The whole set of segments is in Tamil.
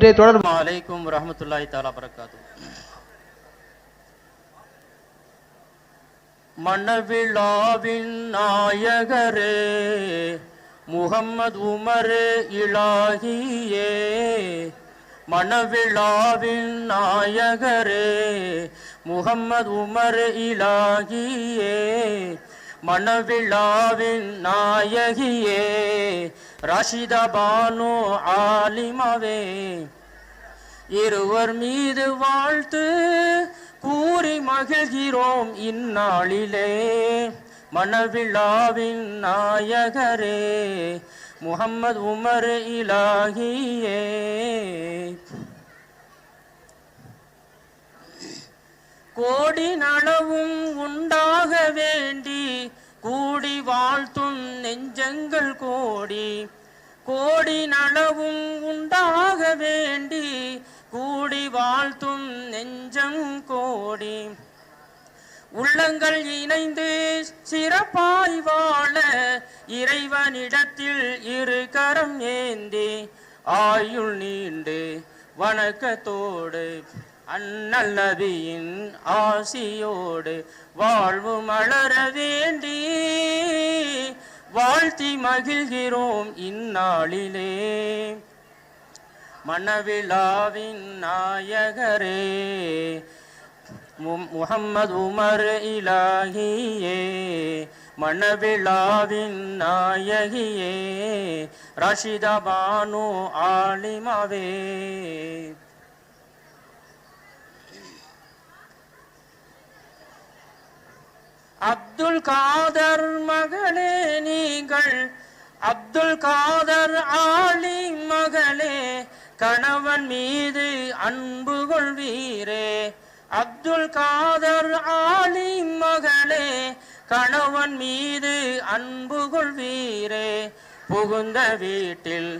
இன்றைய தொடர் அலைக்கும் ரஹமத்துல்லாஹி தாலா பரக்காது மணவிழாவின் நாயகரே முகம்மது உமரே இலாகியே. மணவிழாவின் நாயகரே முகம்மது உமர் இலாகியே. மணவிழாவின் நாயகியே ரஷித பானு ஆலிமாவே இருவர் மீது வாழ்த்து கூறி மகிழ்கிறோம் இந்நாளிலே. மணவிழாவின் நாயகரே முகம்மது உமர் இலாகியே. கோடி நனவும் நெஞ்சங்கள் கோடி கோடி நளவும் உண்டாக வேண்டி கூடி வாழ்த்தும் நெஞ்சம் கோடி. உள்ளங்கள் இணைந்து சிறப்பாய் வாழ இறைவனிடத்தில் இரு கரம் ஏந்தி ஆயுள் நீண்டு வணக்கத்தோடு அண்ணல் நபியின் ஆசியோடு வாழ்வு மலர வேண்டி வாழ்த்தி மகிழ்கிறோம் இந்நாளிலே. மணவிழாவின் நாயகரே முகம்மது உமர் இலாகியே. மணவிழாவின் நாயகியே ரஷிதபானு ஆலிமாவே. அப்துல் காதர் மகளே நீங்கள் அப்துல் காதர் ஆளி மகளே கணவன் மீது அன்பு கொள்வீரே. அப்துல் காதர் ஆளி மகளே கணவன் மீது அன்பு கொள்வீரே. புகுந்த வீட்டில்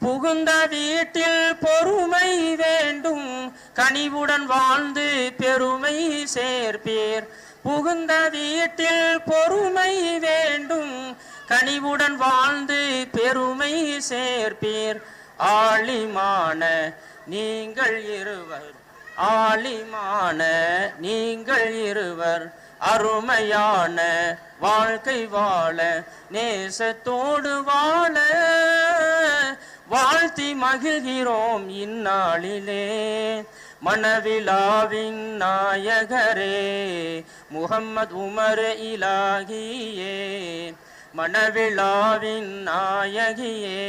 புகுந்த வீட்டில் பொறுமை வேண்டும். கனிவுடன் வாழ்ந்து பெருமை சேர்ப்பீர். புகுந்த வீட்டில் பொறுமை வேண்டும். கனிவுடன் வாழ்ந்து பெருமை சேர்ப்பீர். ஆளிமான நீங்கள் இருவர். ஆளிமான நீங்கள் இருவர். அருமையான வாழ்க்கை வாழ நேசத்தோடு வாழ. வாழ்த்தி மகிழ்கிறோம் இந்நாளிலே. மனவிழாவின் நாயகரே முகம்மது உமர் இலாகியே. மணவிழாவின் நாயகியே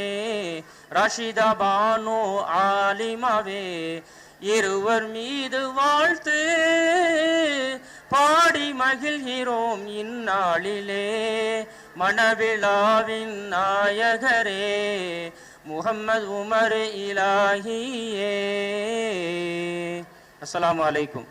ரஷிதா பானு ஆலிமவே இருவர் மீது வாழ்த்து பாடி மகிழ்கிறோம் இந்நாளிலே. மணவிழாவின் நாயகரே முகம்மது உமர் இலாகியே. அஸ்லாம் வலைக்கும்